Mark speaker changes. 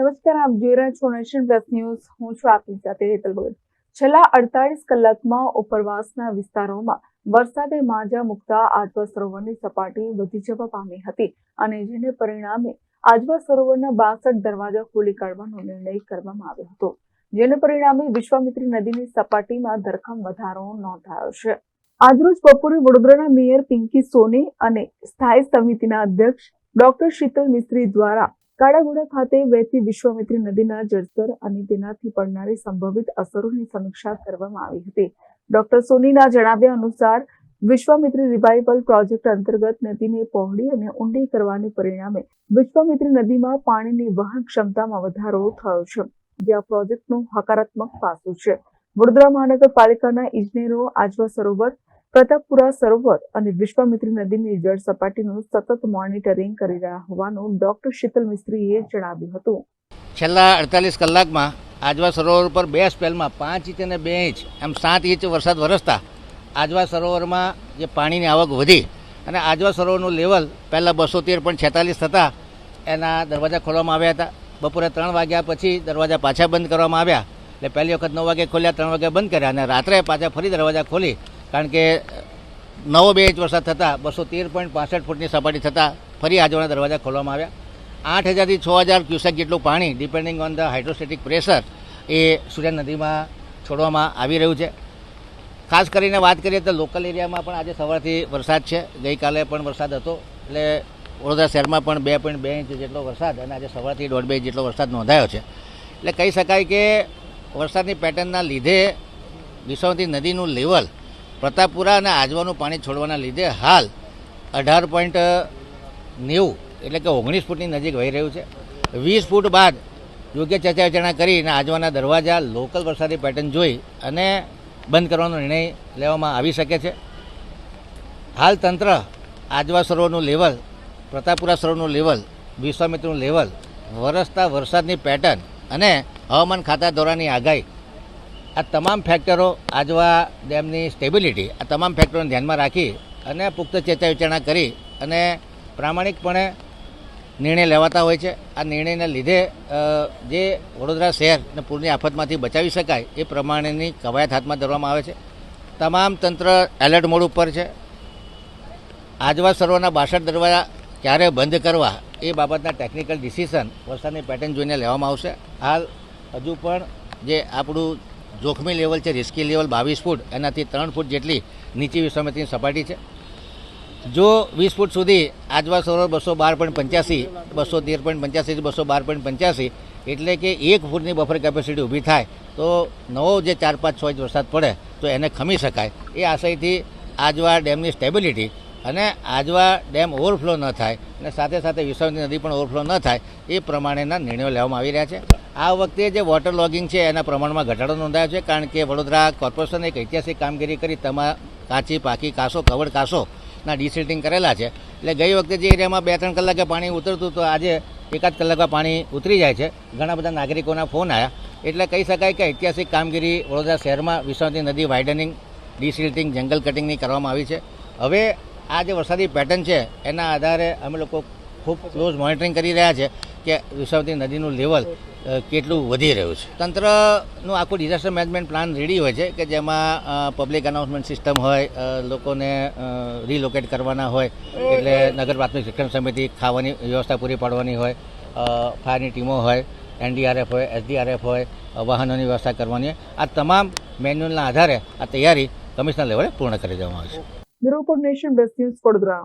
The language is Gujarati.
Speaker 1: નમસ્કાર, આપ જોઈ રહ્યા છો નેશન પ્લસ ન્યૂઝ. હું છું આપની સાથે હેતલ ભગત. છેલ્લા અડતાલીસ કલાકમાં ઉપરવાસના વિસ્તારોમાં વરસાદે માજા મુકતા આજવા સરોવરની સપાટી વધી જવા પામી હતી અને જેને પરિણામે આજવા સરોવરના બાસઠ દરવાજા ખોલી કાઢવાનો નિર્ણય કરવામાં આવ્યો હતો. જેને પરિણામે વિશ્વામિત્રી નદીની સપાટીમાં ધરખમ વધારો નોંધાયો છે. આજરોજ બપોરે વડોદરાના મેયર પિંકી સોની અને સ્થાયી સમિતિના અધ્યક્ષ ડોક્ટર શીતલ મિસ્ત્રી દ્વારા કાળાગુડા ખાતે વહેતી વિશ્વામિત્રી નદીના જળસ્તર અને તેનાથી પડનારી સંભવિત અસરોની સમીક્ષા કરવામાં આવી હતી. ડોક્ટર સોનીના જણાવ્યા અનુસાર, વિશ્વામિત્રી રિવાઇવલ પ્રોજેક્ટ અંતર્ગત નદીને પહોળી અને ઊંડી કરવાને પરિણામે વિશ્વામિત્રી નદીમાં પાણીની વહન ક્ષમતામાં વધારો થયો છે. જે આ પ્રોજેક્ટનું હકારાત્મક પાસું છે. વડોદરા મહાનગરપાલિકાના ઇજનેરો, આજવા સરોવર પ્રતાપપુરા સરોવર અને વિશ્વામિત્રી નદીની જળ સપાટીનું સતત મોનિટરિંગ કરી રહ્યા હોવાનું ડોક્ટર શીતલ મિસ્ત્રીએ જણાવ્યું હતું.
Speaker 2: છેલ્લા અડતાલીસ કલાકમાં આજવા સરોવર પર બે સ્પેલમાં પાંચ ઇંચ અને બે ઇંચ, એમ સાત ઇંચ વરસાદ વરસતા આજવા સરોવરમાં જે પાણીની આવક વધી અને આજવા સરોવરનું લેવલ પહેલાં બસો તેર પોઈન્ટ છેતાલીસ થતાં એના દરવાજા ખોલવામાં આવ્યા હતા. બપોરે ત્રણ વાગ્યા પછી દરવાજા પાછા બંધ કરવામાં આવ્યા. એટલે પહેલી વખત નવ વાગે ખોલ્યા, ત્રણ વાગે બંધ કર્યા અને રાત્રે પાછા ફરી દરવાજા ખોલી કારણ કે નવો બે ઇંચ વરસાદ થતાં બસો તેર પોઈન્ટ પાસઠ ફૂટની સપાટી થતાં ફરી આજવાના દરવાજા ખોલવામાં આવ્યા. આઠ હજારથી છ હજાર ક્યુસેક જેટલું પાણી depending on the hydrostatic pressure એ સૂર્ય નદીમાં છોડવામાં આવી રહ્યું છે. ખાસ કરીને વાત કરીએ તો લોકલ એરિયામાં પણ આજે સવારથી વરસાદ છે. ગઈકાલે પણ વરસાદ હતો. એટલે વડોદરા શહેરમાં પણ બે પોઈન્ટ બે ઇંચ જેટલો વરસાદ અને આજે સવારથી દોઢ બે ઇંચ જેટલો વરસાદ નોંધાયો છે. એટલે કહી શકાય કે વરસાદની પેટર્નના લીધે વિસવતી નદીનું લેવલ પ્રતાપપુરા અને આજવાનું પાણી છોડવાના લીધે હાલ અઢાર પોઈન્ટ નેવું, એટલે કે ઓગણીસ ફૂટની નજીક વહી રહ્યું છે. વીસ ફૂટ બાદ યોગ્ય ચર્ચા વિચારણા કરીને આજવાના દરવાજા લોકલ વરસાદી પેટર્ન જોઈ અને બંધ કરવાનો નિર્ણય લેવામાં આવી શકે છે. હાલ તંત્ર આજવા સરોવરનું લેવલ પ્રતાપપુરા સરોવરનું લેવલ વિશ્વામિત્રનું લેવલ વરસતા વરસાદની પેટર્ન અને હવામાન ખાતા દોરાની આગાહી આ તમામ ફેક્ટરો આજવા ડેમની સ્ટેબિલિટી આ તમામ ફેક્ટરોને ધ્યાનમાં રાખી અને પુખ્ત ચેતા વિચારણા કરી અને પ્રામાણિકપણે નિર્ણય લેવાતા હોય છે. આ નિર્ણયને લીધે જે વડોદરા શહેરને પૂરની આફતમાંથી બચાવી શકાય એ પ્રમાણેની કવાયત હાથમાં ધરવામાં આવે છે. તમામ તંત્ર એલર્ટ મોડ ઉપર છે. આજવા સર્વના બાસઠ દરવાજા ક્યારે બંધ કરવા એ બાબતના ટેકનિકલ ડિસિઝન વરસાદની પેટર્ન જોઈને લેવામાં આવશે. હાલ હજુ પણ જે આપણું જોખમી લેવલ છે રિસ્કી લેવલ બાવીસ ફૂટ, એનાથી ત્રણ ફૂટ જેટલી નીચી વિશ્વામિત્રીની સપાટી છે. જો વીસ ફૂટ સુધી આજવા સરોવર બસો બાર પોઈન્ટ પંચ્યાસી, બસો તેર પોઈન્ટ પંચ્યાસીથી બસો બાર પોઈન્ટ પંચ્યાસી, એટલે કે એક ફૂટની બફર કેપેસિટી ઊભી થાય, તો નવો જે ચાર પાંચ છ ઇંચ વરસાદ પડે, તો એને ખમી શકાય. એ આશયથી આજવા ડેમની સ્ટેબિલિટી અને આજવા ડેમ ઓવરફ્લો ન થાય, અને સાથે સાથે વિશ્વામિત્રી નદી પણ ઓવરફ્લો ન થાય, એ પ્રમાણેના નિર્ણયો લેવામાં આવી રહ્યા છે. આ વખતે જે વોટર લોગિંગ છે, એના પ્રમાણમાં ઘટાડો નોંધાયો છે, કારણ કે વડોદરા કોર્પોરેશને એક ઐતિહાસિક કામગીરી કરી તમા કાચી, પાકી કાસો, કવડ કાસો ના ડિસિલ્ટિંગ કરેલા છે. એટલે ગઈ વખતે જે એરિયામાં બે ત્રણ કલાકે પાણી ઉતરતું, તો આજે એકાદ કલાકમાં પાણી ઉતરી જાય છે. ઘણા બધા નાગરિકોના ફોન આવ્યા એટલે કહી શકાય કે ઐતિહાસિક કામગીરી વડોદરા શહેરમાં વિશ્વામિત્રી નદી વાઇડનિંગ ડિસિલ્ટિંગ જંગલ કટિંગની કરવામાં આવી છે. હવે આ જે વરસાદી પેટર્ન છે, એના આધારે અમે લોકો ખૂબ ક્લોઝ મોનિટરિંગ કરી રહ્યા છે. કે વિસાવતી નદીનું લેવલ કેટલું વધી રહ્યું છે? તંત્રનું આખું ડિઝાસ્ટર મેનેજમેન્ટ પ્લાન રેડી હોય છે કે જેમાં પબ્લિક અનાઉન્સમેન્ટ સિસ્ટમ હોય લોકોને રિલોકેટ કરવાના હોય એટલે નગર પ્રાથમિક શિક્ષણ સમિતિ ખાવાની વ્યવસ્થા પૂરી પાડવાની હોય ફાયરની ટીમો હોય એનડીઆરએફ હોય એસડીઆરએફ હોય વાહનોની વ્યવસ્થા કરવાની હોય. આ તમામ મેન્યુઅલના આધારે આ તૈયારી કમિશનર લેવલે પૂર્ણ કરી દેવામાં આવશે
Speaker 1: bureau nation best news Vadodara.